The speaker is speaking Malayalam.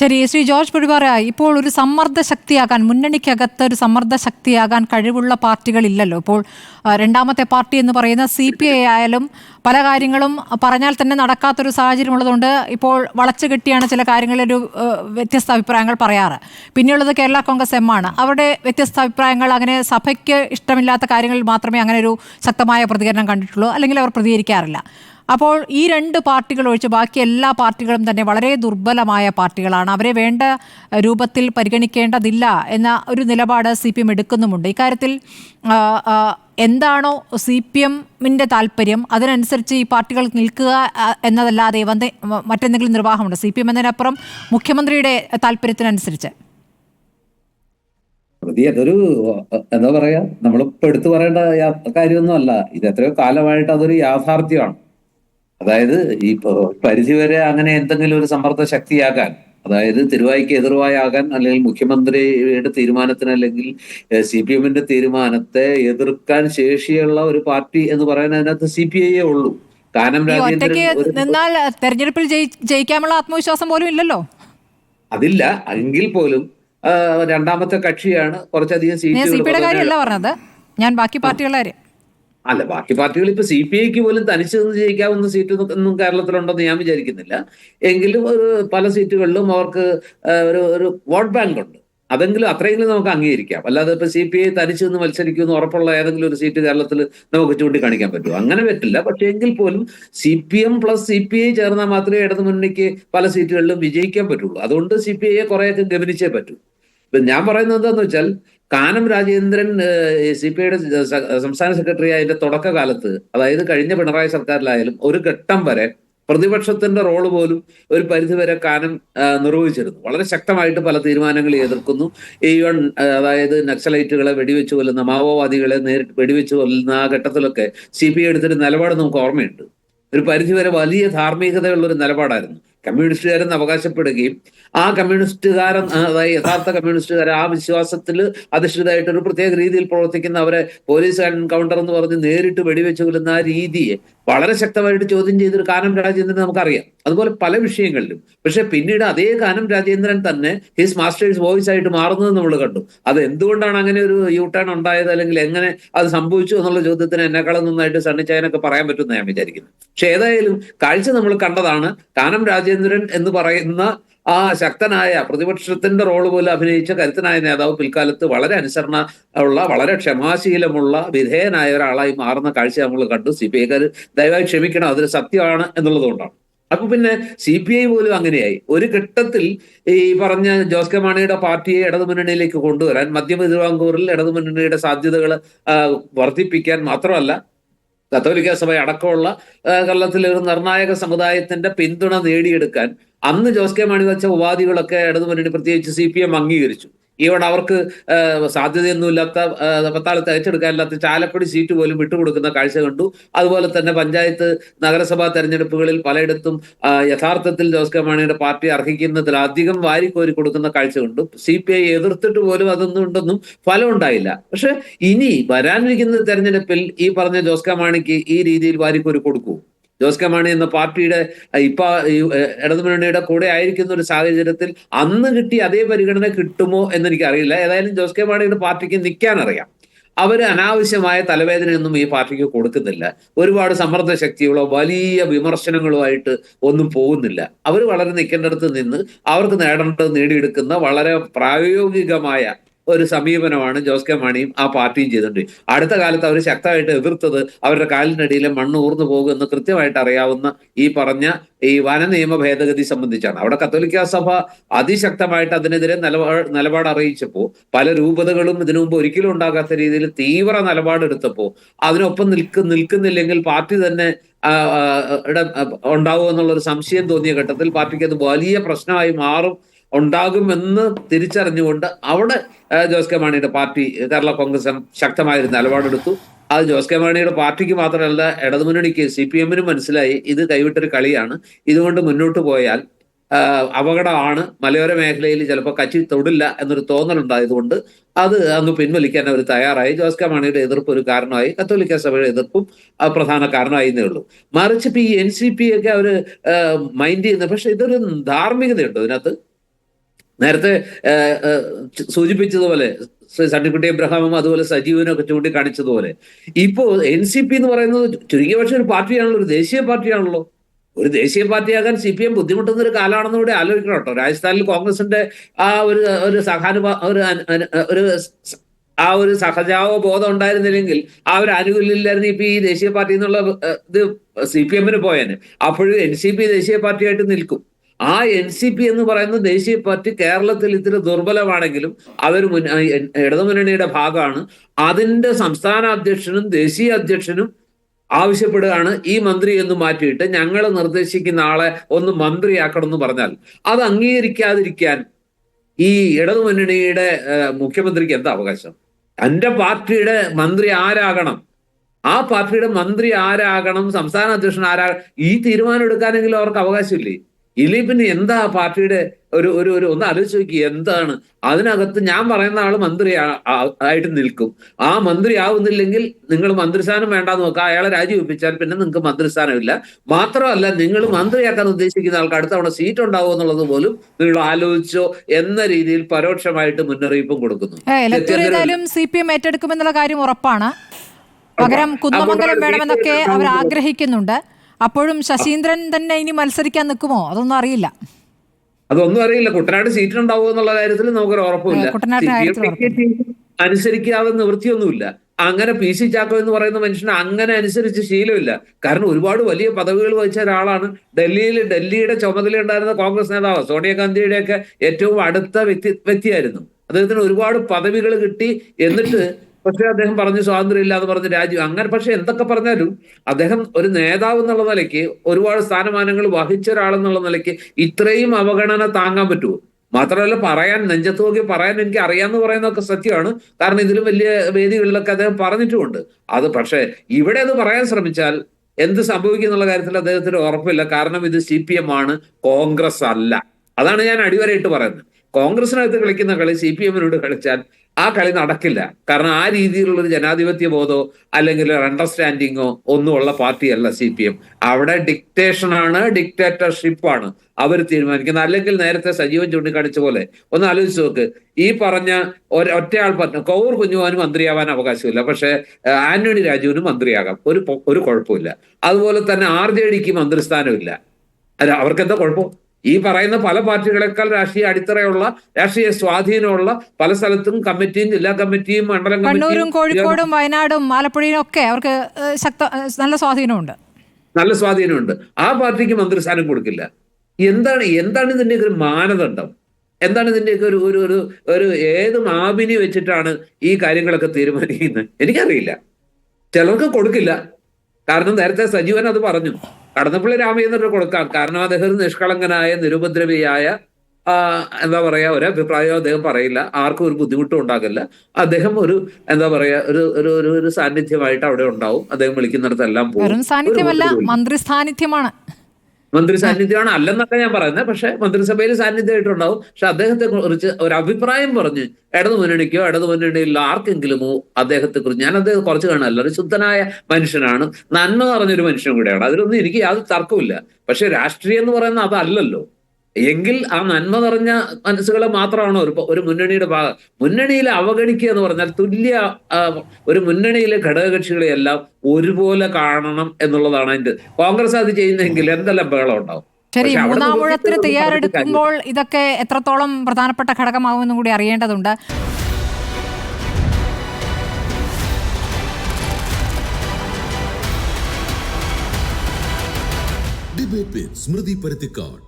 ശരി ശ്രീ ജോർജ് പുഴിപാറ ഇപ്പോൾ ഒരു സമ്മർദ്ദ ശക്തിയാകാൻ മുന്നണിക്കകത്ത് ഒരു സമ്മർദ്ദ ശക്തിയാകാൻ കഴിവുള്ള പാർട്ടികളില്ലല്ലോ. ഇപ്പോൾ രണ്ടാമത്തെ പാർട്ടി എന്ന് പറയുന്ന സി പി ഐ ആയാലും പല കാര്യങ്ങളും പറഞ്ഞാൽ തന്നെ നടക്കാത്തൊരു സാഹചര്യം ഉള്ളതുകൊണ്ട് ഇപ്പോൾ വളച്ചു കെട്ടിയാണ് ചില കാര്യങ്ങളിലൊരു വ്യത്യസ്ത അഭിപ്രായങ്ങൾ പറയാറ്. പിന്നെയുള്ളത് കേരള കോൺഗ്രസ് എം ആണ്. അവരുടെ വ്യത്യസ്ത അഭിപ്രായങ്ങൾ അങ്ങനെ സഭയ്ക്ക് ഇഷ്ടമില്ലാത്ത കാര്യങ്ങളിൽ മാത്രമേ അങ്ങനെ ഒരു ശക്തമായ പ്രതികരണം കണ്ടിട്ടുള്ളൂ അല്ലെങ്കിൽ അവർ പ്രതികരിക്കാറില്ല. അപ്പോൾ ഈ രണ്ട് പാർട്ടികൾ ഒഴിച്ച് ബാക്കി എല്ലാ പാർട്ടികളും തന്നെ വളരെ ദുർബലമായ പാർട്ടികളാണ്. അവരെ വേണ്ട രൂപത്തിൽ പരിഗണിക്കേണ്ടതില്ല എന്ന ഒരു നിലപാട് സി പി എം എടുക്കുന്നുമുണ്ട്. ഇക്കാര്യത്തിൽ എന്താണോ സി പി എമ്മിന്റെ താല്പര്യം അതിനനുസരിച്ച് ഈ പാർട്ടികൾ നിൽക്കുക എന്നതല്ലാതെ വന്ന് മറ്റെന്തെങ്കിലും നിർവാഹമുണ്ട്? സി പി എം എന്നതിനപ്പുറം മുഖ്യമന്ത്രിയുടെ താല്പര്യത്തിനനുസരിച്ച്. പ്രതി അതൊരു എന്താ പറയാ നമ്മളിപ്പോ എടുത്തു പറയേണ്ട കാര്യമൊന്നും അല്ല ഇത് എത്രയോ കാലമായിട്ട് അതൊരു യാഥാർത്ഥ്യമാണ്. അതായത് ഈ പരിധി പരിധിവരെ അങ്ങനെ എന്തെങ്കിലും ഒരു സമ്മർദ്ദ ശക്തിയാകാൻ അതായത് തിരുവായിക്ക് എതിർവായാകാൻ അല്ലെങ്കിൽ മുഖ്യമന്ത്രിയുടെ തീരുമാനത്തിന് അല്ലെങ്കിൽ സി പി എമ്മിന്റെ തീരുമാനത്തെ എതിർക്കാൻ ശേഷിയുള്ള ഒരു പാർട്ടി എന്ന് പറയാൻ അതിനകത്ത് സി പി ഐയെ ഉള്ളൂ. കാനം രാജേന്ദ്രൻ നിന്നാൽ തെരഞ്ഞെടുപ്പിൽ ജയിക്കാനുള്ള ആത്മവിശ്വാസം പോലും ഇല്ലല്ലോ? അതില്ല. എങ്കിൽ പോലും രണ്ടാമത്തെ കക്ഷിയാണ് കുറച്ചധികം സീറ്റ് പറഞ്ഞത്. ഞാൻ ബാക്കി പാർട്ടികളുടെ കാര്യം. അല്ല ബാക്കി പാർട്ടികൾ ഇപ്പൊ സി പി ഐക്ക് പോലും തനിച്ച് നിന്ന് ജയിക്കാവുന്ന സീറ്റ് ഒന്നും- കേരളത്തിലുണ്ടെന്ന് ഞാൻ വിചാരിക്കുന്നില്ല. എങ്കിലും ഒരു പല സീറ്റുകളിലും അവർക്ക് ഒരു ഒരു വോട്ട് ബാങ്ക് ഉണ്ട്. അതെങ്കിലും അത്രയെങ്കിലും നമുക്ക് അംഗീകരിക്കാം. അല്ലാതെ ഇപ്പൊ സി പി ഐ തനിച്ച് നിന്ന് മത്സരിക്കുമെന്ന് ഉറപ്പുള്ള ഏതെങ്കിലും ഒരു സീറ്റ് കേരളത്തിൽ നമുക്ക് ചൂണ്ടിക്കാണിക്കാൻ പറ്റും അങ്ങനെ പറ്റില്ല. പക്ഷെ എങ്കിൽ പോലും C P M plus C P I ചേർന്നാൽ മാത്രമേ ഇടതു മുന്നണിക്ക് പല സീറ്റുകളിലും വിജയിക്കാൻ പറ്റുള്ളൂ. അതുകൊണ്ട് സി പി ഐയെ കുറേയൊക്കെ ഗമനിച്ചേ പറ്റൂ. ഇപ്പൊ ഞാൻ പറയുന്നത് എന്താന്ന് വെച്ചാൽ കാനം രാജേന്ദ്രൻ സി പി ഐയുടെ സംസ്ഥാന സെക്രട്ടറി അതിന്റെ തുടക്കകാലത്ത് അതായത് കഴിഞ്ഞ പിണറായി സർക്കാരിലായാലും ഒരു ഘട്ടം വരെ പ്രതിപക്ഷത്തിന്റെ റോൾ പോലും ഒരു പരിധിവരെ കാനം നിർവഹിച്ചിരുന്നു. വളരെ ശക്തമായിട്ട് പല തീരുമാനങ്ങൾ എതിർക്കുന്നു. ഈവൺ അതായത് നക്സലൈറ്റുകളെ വെടിവെച്ച് കൊല്ലുന്ന മാവോവാദികളെ നേരിട്ട് വെടിവെച്ച് കൊല്ലുന്ന ആ ഘട്ടത്തിലൊക്കെ സി പി ഐ എടുത്തൊരു നിലപാട് നമുക്ക് ഓർമ്മയുണ്ട്. ഒരു പരിധിവരെ വലിയ ധാർമ്മികതയുള്ള ഒരു നിലപാടായിരുന്നു. കമ്മ്യൂണിസ്റ്റുകാരെന്ന് അവകാശപ്പെടുകയും ആ കമ്മ്യൂണിസ്റ്റുകാരൻ അതായത് യഥാർത്ഥ കമ്മ്യൂണിസ്റ്റുകാരെ ആ വിശ്വാസത്തിൽ അധിഷ്ഠിതമായിട്ട് ഒരു പ്രത്യേക രീതിയിൽ പ്രവർത്തിക്കുന്ന അവരെ പോലീസ് എൻകൗണ്ടർ എന്ന് പറഞ്ഞ് നേരിട്ട് വെടിവെച്ച് കൊല്ലുന്ന ആ രീതിയെ വളരെ ശക്തമായിട്ട് ചോദ്യം ചെയ്തൊരു കാനം രാജേന്ദ്രൻ നമുക്കറിയാം. അതുപോലെ പല വിഷയങ്ങളിലും. പക്ഷെ പിന്നീട് അതേ കാനം രാജേന്ദ്രൻ തന്നെ ഹിസ് മാസ്റ്റേഴ്സ് വോയിസ് ആയിട്ട് മാറുന്നത് നമ്മൾ കണ്ടു. അത് എന്തുകൊണ്ടാണ് അങ്ങനെ ഒരു യൂ ടേൺ ഉണ്ടായത്? അല്ലെങ്കിൽ എങ്ങനെ അത് സംഭവിച്ചു എന്നുള്ള ചോദ്യത്തിന് എന്നെക്കാളും നന്നായിട്ട് സണ്ണിച്ചായനൊക്കെ പറയാൻ പറ്റുമെന്ന് ഞാൻ വിചാരിക്കുന്നു പക്ഷെ ഏതായാലും കാഴ്ച നമ്മൾ കണ്ടതാണ് കാനം രാജേന്ദ്രൻ എന്ന് പറയുന്ന ആ ശക്തനായ പ്രതിപക്ഷത്തിന്റെ റോൾ പോലും അഭിനയിച്ച കരുത്തനായ നേതാവ് പിൽക്കാലത്ത് വളരെ അനുസരണ ഉള്ള വളരെ ക്ഷമാശീലമുള്ള വിധേയനായ ഒരാളായി മാറുന്ന കാഴ്ച നമ്മൾ കണ്ടു. സി പി ഐക്കാർ ദയവായി ക്ഷമിക്കണം അതൊരു സത്യമാണ് എന്നുള്ളതുകൊണ്ടാണ് അപ്പൊ പിന്നെ സി പി ഐ പോലും അങ്ങനെയായി. ഒരു ഘട്ടത്തിൽ ഈ പറഞ്ഞ ജോസ് കെ മാണിയുടെ പാർട്ടിയെ ഇടതുമുന്നണിയിലേക്ക് കൊണ്ടുവരാൻ മധ്യമ തിരുവാങ്കൂറിൽ ഇടതുമുന്നണിയുടെ സാധ്യതകൾ വർദ്ധിപ്പിക്കാൻ മാത്രമല്ല കത്തോലിക്ക സഭ അടക്കമുള്ള കേരളത്തിലെ ഒരു നിർണായക സമുദായത്തിന്റെ പിന്തുണ നേടിയെടുക്കാൻ അന്ന് ജോസ് കെ മാണി വെച്ച ഉപാധികളൊക്കെ ഇടതുമുന്നണി പ്രത്യേകിച്ച് സി പി എം അംഗീകരിച്ചു. ഈവൺ അവർക്ക് സാധ്യതയൊന്നുമില്ലാത്ത പത്താളത്ത് ഏറ്റെടുക്കാനില്ലാത്ത ചാലക്കുടി സീറ്റ് പോലും വിട്ടുകൊടുക്കുന്ന കാഴ്ച കണ്ടു. അതുപോലെ തന്നെ പഞ്ചായത്ത് നഗരസഭാ തെരഞ്ഞെടുപ്പുകളിൽ പലയിടത്തും യഥാർത്ഥത്തിൽ ജോസ് കെ മാണിയുടെ പാർട്ടി അർഹിക്കുന്നതിൽ അധികം വാരിക്കോരി കൊടുക്കുന്ന കാഴ്ച കണ്ടു. സി പി ഐ എതിർത്തിട്ട് പോലും അതൊന്നും ഉണ്ടെന്നും ഫലം ഉണ്ടായില്ല. പക്ഷെ ഇനി വരാനിരിക്കുന്ന തെരഞ്ഞെടുപ്പിൽ ഈ പറഞ്ഞ ജോസ് കെ മാണിക്ക് ഈ രീതിയിൽ വാരിക്കോരി കൊടുക്കൂ ജോസ് കെ മാണി എന്ന പാർട്ടിയുടെ ഇപ്പൊ ഇടതുമുന്നണിയുടെ കൂടെ ആയിരിക്കുന്ന ഒരു സാഹചര്യത്തിൽ അന്ന് കിട്ടിയ അതേ പരിഗണന കിട്ടുമോ എന്ന് എനിക്കറിയില്ല ഏതായാലും ജോസ് കെ മാണിയുടെ പാർട്ടിക്ക് നിൽക്കാൻ അറിയാം അവർ അനാവശ്യമായ തലവേദനയൊന്നും ഈ പാർട്ടിക്ക് കൊടുക്കുന്നില്ല. ഒരുപാട് സമ്മർദ്ദ ശക്തികളോ വലിയ വിമർശനങ്ങളോ ആയിട്ട് ഒന്നും പോകുന്നില്ല. അവർ വളരെ നിൽക്കേണ്ടടുത്ത് നിന്ന് അവർക്ക് നേടേണ്ടത് നേടിയെടുക്കുന്ന വളരെ പ്രായോഗികമായ ഒരു സമീപനമാണ് ജോസ് കെ മാണിയും ആ പാർട്ടിയും ചെയ്തിട്ടുണ്ട് അടുത്ത കാലത്ത് അവർ ശക്തമായിട്ട് എതിർത്തത് അവരുടെ കാലിനടിയിലെ മണ്ണ് ഊർന്നു പോകുമെന്ന് കൃത്യമായിട്ട് അറിയാവുന്ന ഈ പറഞ്ഞ ഈ വന നിയമ ഭേദഗതി സംബന്ധിച്ചാണ്. അവിടെ കത്തോലിക്ക സഭ അതിശക്തമായിട്ട് അതിനെതിരെ നിലപാട് നിലപാട് അറിയിച്ചപ്പോൾ പല രൂപതകളും ഇതിനു മുമ്പ് ഒരിക്കലും ഉണ്ടാകാത്ത രീതിയിൽ തീവ്ര നിലപാടെടുത്തപ്പോൾ അതിനൊപ്പം നിൽക്ക് നിൽക്കുന്നില്ലെങ്കിൽ പാർട്ടി തന്നെ ആ, ആ, ഇട ഉണ്ടാവും സംശയം തോന്നിയ ഘട്ടത്തിൽ പാർട്ടിക്ക് അത് വലിയ പ്രശ്നമായി മാറും ഉണ്ടാകുമെന്ന് തിരിച്ചറിഞ്ഞുകൊണ്ട് അവിടെ ജോസ് കെ മാണിയുടെ പാർട്ടി കേരള കോൺഗ്രസ് ശക്തമായൊരു നിലപാടെടുത്തു. അത് ജോസ് കെ മാണിയുടെ പാർട്ടിക്ക് മാത്രമല്ല ഇടതുമുന്നണിക്ക് സി പി എമ്മിനും മനസ്സിലായി ഇത് കൈവിട്ടൊരു കളിയാണ്. ഇതുകൊണ്ട് മുന്നോട്ട് പോയാൽ അപകടമാണ്. മലയോര മേഖലയിൽ ചിലപ്പോൾ കച്ചി തൊടില്ല എന്നൊരു തോന്നലുണ്ടായതുകൊണ്ട് അത് അങ്ങ് പിൻവലിക്കാൻ അവർ തയ്യാറായി. ജോസ് കെ മാണിയുടെ എതിർപ്പ് ഒരു കാരണമായി. കത്തോലിക്ക സഭയുടെ എതിർപ്പും പ്രധാന കാരണമായി എന്നേ ഉള്ളൂ. മറിച്ച് ഇപ്പം ഈ എൻ സി പി ഒക്കെ അവർ മൈൻഡ് ചെയ്യുന്നത്. പക്ഷെ ഇതൊരു ധാർമ്മികതയുണ്ട് ഇതിനകത്ത്? നേരത്തെ സൂചിപ്പിച്ചതുപോലെ ശ്രീ സണ്ണിക്കുട്ടി എബ്രഹാമും അതുപോലെ സജീവനും ഒക്കെ ചൂണ്ടിക്കാണിച്ചതുപോലെ ഇപ്പോ എൻ സി പി എന്ന് പറയുന്നത് ചുരുങ്ങിയ പക്ഷെ ഒരു പാർട്ടിയാണല്ലോ ഒരു ദേശീയ പാർട്ടിയാണല്ലോ. ഒരു ദേശീയ പാർട്ടിയാകാൻ സി പി എം ബുദ്ധിമുട്ടുന്ന ഒരു കാലമാണെന്ന് കൂടെ ആലോചിക്കണം കേട്ടോ. രാജസ്ഥാനിൽ കോൺഗ്രസിന്റെ ആ ഒരു ഒരു സഹാനുഭാ ഒരു ഒരു ആ ഒരു സഹജാവ ബോധം ഉണ്ടായിരുന്നില്ലെങ്കിൽ ആ ഒരു ആനുകൂല്യമില്ലായിരുന്നു ഇപ്പൊ ഈ ദേശീയ പാർട്ടി എന്നുള്ള ഇത് സി പി എമ്മിന് പോയേനെ. അപ്പോഴും എൻ സി പി ദേശീയ പാർട്ടിയായിട്ട് നിൽക്കും. ആ എൻ സി പി എന്ന് പറയുന്ന ദേശീയ പാർട്ടി കേരളത്തിൽ ഇത്തിരി ദുർബലമാണെങ്കിലും അവർ ഇടതുമുന്നണിയുടെ ഭാഗമാണ്. അതിന്റെ സംസ്ഥാന അധ്യക്ഷനും ദേശീയ അധ്യക്ഷനും ആവശ്യപ്പെടുകയാണ് ഈ മന്ത്രി എന്ന് മാറ്റിയിട്ട് ഞങ്ങൾ നിർദ്ദേശിക്കുന്ന ആളെ ഒന്ന് മന്ത്രിയാക്കണം എന്ന് പറഞ്ഞാൽ. അത് അംഗീകരിക്കാതിരിക്കാൻ ഈ ഇടതുമുന്നണിയുടെ മുഖ്യമന്ത്രിക്ക് എന്താ അവകാശം? തന്റെ പാർട്ടിയുടെ മന്ത്രി ആരാകണം? ആ പാർട്ടിയുടെ മന്ത്രി ആരാകണം? സംസ്ഥാന അധ്യക്ഷൻ ആരാ ഈ തീരുമാനം എടുക്കാനെങ്കിലും അവർക്ക് അവകാശമില്ലേ? ഇല്ലെങ്കിൽ പിന്നെ എന്താ പാർട്ടിയുടെ ഒരു ഒരു ഒരു ഒന്ന് ആലോചിച്ച് നോക്കി എന്താണ്? അതിനകത്ത് ഞാൻ പറയുന്ന ആൾ മന്ത്രി ആയിട്ട് നിൽക്കും. ആ മന്ത്രി ആവുന്നില്ലെങ്കിൽ നിങ്ങൾ മന്ത്രിസ്ഥാനം വേണ്ടാന്ന് നോക്കുക അയാളെ രാജിവെപ്പിച്ചാൽ പിന്നെ നിങ്ങൾക്ക് മന്ത്രിസ്ഥാനമില്ല. മാത്രമല്ല നിങ്ങൾ മന്ത്രിയാക്കാൻ ഉദ്ദേശിക്കുന്ന ആൾക്ക് അടുത്ത തവണ സീറ്റ് ഉണ്ടാവുമോ എന്നുള്ളത് പോലും നിങ്ങൾ ആലോചിച്ചോ എന്ന രീതിയിൽ പരോക്ഷമായിട്ട് മുന്നറിയിപ്പും കൊടുക്കുന്നു. സി പി എം ഏറ്റെടുക്കുമെന്നുള്ള കാര്യം ഉറപ്പാണ്. പകരം കുന്നമംഗലം വേണമെന്നൊക്കെ അവർ ആഗ്രഹിക്കുന്നുണ്ട്. അപ്പോഴും ശശീന്ദ്രൻ തന്നെ ഇനി മത്സരിക്കാൻ നിൽക്കുമോ? അതൊന്നും അറിയില്ല. അതൊന്നും അറിയില്ല. കുട്ടനാട് സീറ്റ് ഉണ്ടാവുമോ എന്നുള്ള കാര്യത്തിൽ നമുക്കൊരു ഉറപ്പില്ല. അനുസരിക്കാതെ നിവൃത്തിയൊന്നുമില്ല. അങ്ങനെ പി സി ചാക്കോ എന്ന് പറയുന്ന മനുഷ്യന് അങ്ങനെ അനുസരിച്ച് ശീലമില്ല. കാരണം ഒരുപാട് വലിയ പദവികൾ വഹിച്ച ഒരാളാണ് ഡൽഹിയിൽ ഡൽഹിയുടെ ചുമതല ഉണ്ടായിരുന്ന കോൺഗ്രസ് നേതാവ് സോണിയാഗാന്ധിയുടെ ഒക്കെ ഏറ്റവും അടുത്ത വ്യക്തി വ്യക്തിയായിരുന്നു. അദ്ദേഹത്തിന് ഒരുപാട് പദവികൾ കിട്ടി. എന്നിട്ട് പക്ഷെ അദ്ദേഹം പറഞ്ഞു സ്വാതന്ത്ര്യം ഇല്ല എന്ന് പറഞ്ഞ് രാജ്യം അങ്ങനെ പക്ഷെ എന്തൊക്കെ പറഞ്ഞാലും അദ്ദേഹം ഒരു നേതാവ് എന്നുള്ള നിലയ്ക്ക് ഒരുപാട് സ്ഥാനമാനങ്ങൾ വഹിച്ച ഒരാളെന്നുള്ള നിലയ്ക്ക് ഇത്രയും അവഗണന താങ്ങാൻ പറ്റുമോ? മാത്രമല്ല പറയാൻ നെഞ്ചത്ത് നോക്കി പറയാൻ എനിക്ക് അറിയാന്ന് പറയുന്നതൊക്കെ സത്യമാണ്. കാരണം ഇതിലും വലിയ വേദികളിലൊക്കെ അദ്ദേഹം പറഞ്ഞിട്ടുമുണ്ട്. അത് പക്ഷേ ഇവിടെ അത് പറയാൻ ശ്രമിച്ചാൽ എന്ത് സംഭവിക്കും എന്നുള്ള കാര്യത്തിൽ അദ്ദേഹത്തിന് ഉറപ്പില്ല. കാരണം ഇത് സി പി എം ആണ് കോൺഗ്രസ് അല്ല. അതാണ് ഞാൻ അടിവരയിട്ട് പറയുന്നത്. കോൺഗ്രസിനകത്ത് കളിക്കുന്ന കളി സി പി എമ്മിനോട് കളിച്ചാൽ ആ കളി നടക്കില്ല. കാരണം ആ രീതിയിലുള്ള ഒരു ജനാധിപത്യ ബോധമോ അല്ലെങ്കിൽ ഒരു അണ്ടർസ്റ്റാൻഡിങ്ങോ ഒന്നും ഉള്ള പാർട്ടിയല്ല സി പി എം അവിടെ ഡിക്റ്റേഷനാണ് ഡിക്റ്റേറ്റർഷിപ്പാണ് അവർ തീരുമാനിക്കുന്നത്. അല്ലെങ്കിൽ നേരത്തെ സജീവൻ ചൂണ്ടിക്കാണിച്ച പോലെ ഒന്ന് ആലോചിച്ച് നോക്ക്. ഈ പറഞ്ഞ ഒറ്റയാൾ പറഞ്ഞു കൗർ കുഞ്ഞുവാനും മന്ത്രിയാവാൻ അവകാശമില്ല. പക്ഷേ ആന്റണി രാജുവിനും മന്ത്രിയാകാം. ഒരു ഒരു കുഴപ്പമില്ല. അതുപോലെ തന്നെ ആർ ജെ ഡിക്ക് മന്ത്രിസ്ഥാനമില്ല. അവർക്ക് എന്താ കുഴപ്പം? ഈ പറയുന്ന പല പാർട്ടികളെക്കാൾ രാഷ്ട്രീയ അടിത്തറയുള്ള രാഷ്ട്രീയ സ്വാധീനമുള്ള പല സ്ഥലത്തും കമ്മിറ്റിയും ജില്ലാ കമ്മിറ്റിയും മണ്ഡലം കണ്ണൂരും കോഴിക്കോടും വയനാടും ആലപ്പുഴയും ഒക്കെ അവർക്ക് ശക്ത നല്ല സ്വാധീനമുണ്ട്. നല്ല സ്വാധീനമുണ്ട്. ആ പാർട്ടിക്ക് മന്ത്രിസ്ഥാനം കൊടുക്കില്ല. എന്താണ് എന്താണ് ഇതിന്റെയൊക്കെ ഒരു മാനദണ്ഡം? എന്താണ് ഇതിന്റെയൊക്കെ ഒരു ഒരു ഒരു ഒരു ഏത് മാപിനി വെച്ചിട്ടാണ് ഈ കാര്യങ്ങളൊക്കെ തീരുമാനിക്കുന്നത്? എനിക്കറിയില്ല. ചിലർക്ക് കൊടുക്കില്ല. കാരണം നേരത്തെ സജീവൻ അത് പറഞ്ഞു. കടന്നപ്പള്ളി രാമചന്ദ്രന് കൊടുക്കാം. കാരണം അദ്ദേഹം നിഷ്കളങ്കനായ നിരുപദ്രവിയായ എന്താ പറയാ ഒരു അഭിപ്രായം അദ്ദേഹം പറയില്ല. ആർക്കും ഒരു ബുദ്ധിമുട്ടും ഉണ്ടാകില്ല. അദ്ദേഹം ഒരു എന്താ പറയാ ഒരു ഒരു ഒരു സാന്നിധ്യമായിട്ട് അവിടെ ഉണ്ടാവും. അദ്ദേഹം വിളിക്കുന്നിടത്തെല്ലാം പോകും. സാന്നിധ്യമല്ല മന്ത്രി സാന്നിധ്യമാണ് മന്ത്രി സാന്നിധ്യമാണ് അല്ലെന്നൊക്കെ ഞാൻ പറയുന്നത്. പക്ഷെ മന്ത്രിസഭയിൽ സാന്നിധ്യമായിട്ടുണ്ടാവും. പക്ഷെ അദ്ദേഹത്തെ കുറിച്ച് ഒരു അഭിപ്രായം പറഞ്ഞ് ഇടതു മുന്നണിക്കോ ഇടതു മുന്നണിയിലോ ആർക്കെങ്കിലുമോ അദ്ദേഹത്തെ കുറിച്ച് ഞാൻ അദ്ദേഹം കുറച്ച് കാണാനല്ല ഒരു ശുദ്ധനായ മനുഷ്യനാണ്. നന്മ നിറഞ്ഞൊരു മനുഷ്യൻ കൂടെയാണ്. അതിലൊന്നും എനിക്ക് യാതൊരു തർക്കമില്ല പക്ഷെ രാഷ്ട്രീയം എന്ന് പറയുന്നത് അതല്ലല്ലോ. എങ്കിൽ ആ നന്മ നിറഞ്ഞ മനസ്സുകളെ മാത്രമാണോ ഒരു ഒരു മുന്നണിയുടെ ഭാഗം? മുന്നണിയിലെ അവഗണിക്കുക എന്ന് പറഞ്ഞാൽ തുല്യ ഒരു മുന്നണിയിലെ ഘടകകക്ഷികളെ എല്ലാം ഒരുപോലെ കാണണം എന്നുള്ളതാണ് അതിന്റെ കോൺഗ്രസ് അത് ചെയ്യുന്നെങ്കിൽ എന്തെല്ലാം ബഹളം ഉണ്ടാവും? ശരി മൂന്നാമൂഴത്തിന് മൂന്നാം ഊഴത്തിന് തയ്യാറെടുക്കുമ്പോൾ ഇതൊക്കെ എത്രത്തോളം പ്രധാനപ്പെട്ട ഘടകമാവുമെന്നും കൂടി അറിയേണ്ടതുണ്ട്. ഡിബേറ്റ് സ്മൃതി പരുത്തിക്കാട്